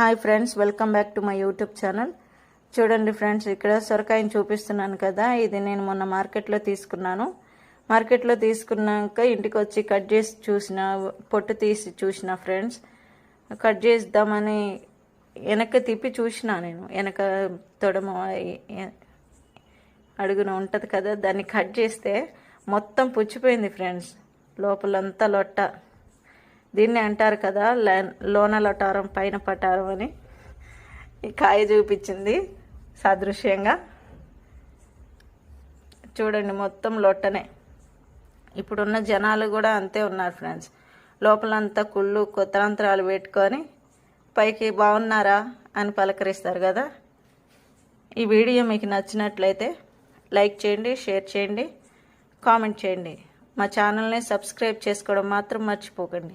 Hi friends welcome back to my YouTube channel. చూడండి friends ఇక్కడ సొరకాయని చూపిస్తున్నాను కదా ఇది నేను మొన్న మార్కెట్లో తీసుకున్నాను. మార్కెట్లో తీసుకున్నాక ఇంటికి వచ్చి కట్ చేసి చూసిన పొట్టు తీసి చూసిన ఫ్రెండ్స్ కట్ చేద్దామని వెనక తిప్పి చూసిన నేను. వెనక తొడమ అడుగున ఉంటుంది కదా దాన్ని కట్ చేస్తే మొత్తం పుచ్చిపోయింది ఫ్రెండ్స్ లోపలంతా లొట్ట. దీన్ని అంటారు కదా లే- లోన లొటారం పైన పటారం అని. ఈ కాయ చూపించింది సాదృశ్యంగా. చూడండి మొత్తం లొట్టనే. ఇప్పుడున్న జనాలు కూడా అంతే ఉన్నారు ఫ్రెండ్స్. లోపలంతా కుళ్ళు కొత్తరంత్రాలు పెట్టుకొని పైకి బాగున్నారా అని పలకరిస్తారు కదా. ఈ వీడియో మీకు నచ్చినట్లయితే లైక్ చేయండి షేర్ చేయండి కామెంట్ చేయండి. మా ఛానల్ని సబ్స్క్రైబ్ చేసుకోవడం మాత్రం మర్చిపోకండి.